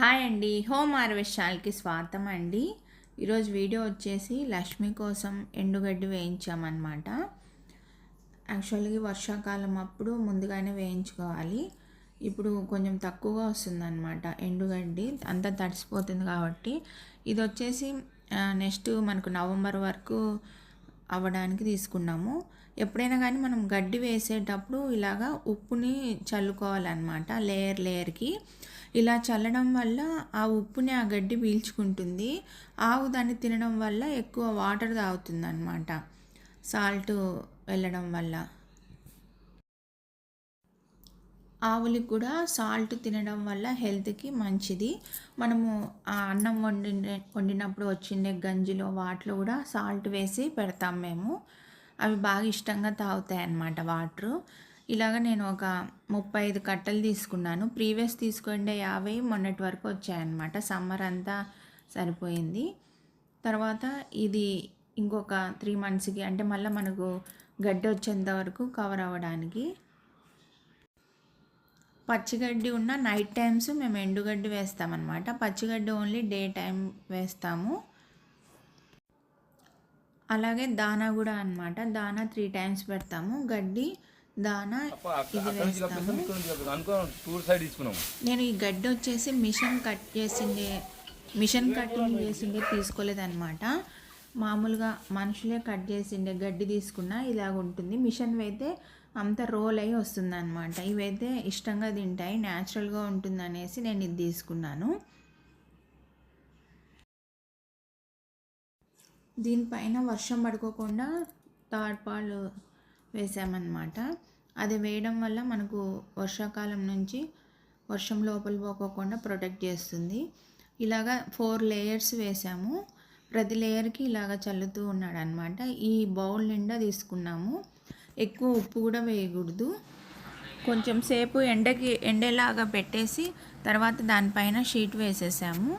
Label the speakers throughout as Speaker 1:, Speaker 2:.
Speaker 1: Hi అండి. Home హార్వెస్టాల్కి స్వాగతం అండి. ఈరోజు వీడియో వచ్చేసి లక్ష్మి కోసం ఎండుగడ్డి వేయించామన్నమాట. యాక్చువల్గా వర్షాకాలం అప్పుడు ముందుగానే వేయించుకోవాలి. ఇప్పుడు కొంచెం తక్కువగా వస్తుందన్నమాట ఎండుగడ్డి. అంతా తడిసిపోతుంది కాబట్టి. ఇది వచ్చేసి నెక్స్ట్ మనకు నవంబర్ వరకు అవ్వడానికి తీసుకున్నాము. ఎప్పుడైనా కానీ మనం గడ్డి వేసేటప్పుడు ఇలాగా ఉప్పుని చల్లుకోవాలన్నమాట లేయర్ లేయర్కి. ఇలా చల్లడం వల్ల ఆ ఉప్పుని ఆ గడ్డి పీల్చుకుంటుంది. ఆవు దాన్ని తినడం వల్ల ఎక్కువ వాటర్ తాగుతుంది అనమాట సాల్ట్ వెళ్ళడం వల్ల. ఆవులకి కూడా సాల్ట్ తినడం వల్ల హెల్త్కి మంచిది. మనము ఆ అన్నం వండి వండినప్పుడు వచ్చిండే గంజిలో వాటిలో కూడా సాల్ట్ వేసి పెడతాం మేము. అవి బాగా ఇష్టంగా తాగుతాయి అన్నమాట వాటరు. ఇలాగ నేను ఒక ముప్పై ఐదు కట్టలు తీసుకున్నాను. ప్రీవియస్ తీసుకుండే యాభై మొన్నటి వరకు వచ్చాయన్నమాట సమ్మర్ అంతా సరిపోయింది. తర్వాత ఇది ఇంకొక త్రీ మంత్స్కి అంటే మళ్ళీ మనకు గడ్డి వచ్చేంత వరకు కవర్ అవ్వడానికి పచ్చిగడ్డి ఉన్న నైట్ టైమ్స్ మేము ఎండుగడ్డి వేస్తామన్నమాట. పచ్చిగడ్డి ఓన్లీ డే టైం వేస్తాము. అలాగే దానా కూడా అనమాట దానా త్రీ టైమ్స్ పెడతాము. గడ్డి దానా ఇది వేస్తాము. నేను ఈ గడ్డి వచ్చేసి మిషన్ కట్ చేసిండే మిషన్ కటింగ్ చేసిండే తీసుకోలేదన్నమాట. మామూలుగా మనుషులే కట్ చేసిండే గడ్డి తీసుకున్నా ఇలాగ ఉంటుంది మిషన్ అయితే అంత రోల్ అయి వస్తుంది అనమాట ఇవైతే ఇష్టంగా తింటాయి న్యాచురల్గా ఉంటుంది అనేసి నేను ఇది తీసుకున్నాను. దీనిపైన వర్షం పడుకోకుండా తాడ్పాలు వేసామన్నమాట. అది వేయడం వల్ల మనకు వర్షాకాలం నుంచి వర్షం లోపల పోకోకుండా ప్రొటెక్ట్ చేస్తుంది. ఇలాగా ఫోర్ లేయర్స్ వేసాము. ప్రతి లేయర్కి ఇలాగ చల్లుతూ ఉన్నాడు అనమాట ఈ బౌల్ నిండా తీసుకున్నాము. ఎక్కువ ఉప్పు కూడా వేయకూడదు. కొంచెం సేపు ఎండకి ఎండేలాగా పెట్టేసి తర్వాత దానిపైన షీట్ వేసేసాము.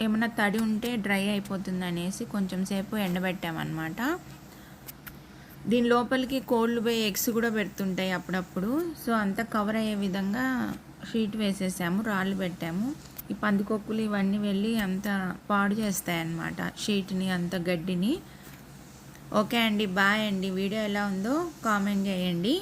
Speaker 1: ఏమైనా తడి ఉంటే డ్రై అయిపోతుంది అనేసి కొంచెం సేపు ఎండబెట్టామన్నమాట. దీని లోపలికి కోళ్ళు పోయి ఎగ్స్ కూడా పెడుతుంటాయి అప్పుడప్పుడు. సో అంతా కవర్ అయ్యే విధంగా షీట్ వేసేసాము రాళ్ళు పెట్టాము. ఈ పందికొక్కులు ఇవన్నీ వెళ్ళి అంత పాడు చేస్తాయన్నమాట షీట్ని అంత గడ్డిని. ఓకే అండి బాయ్ అండి. వీడియో ఎలా ఉందో కామెంట్ చేయండి.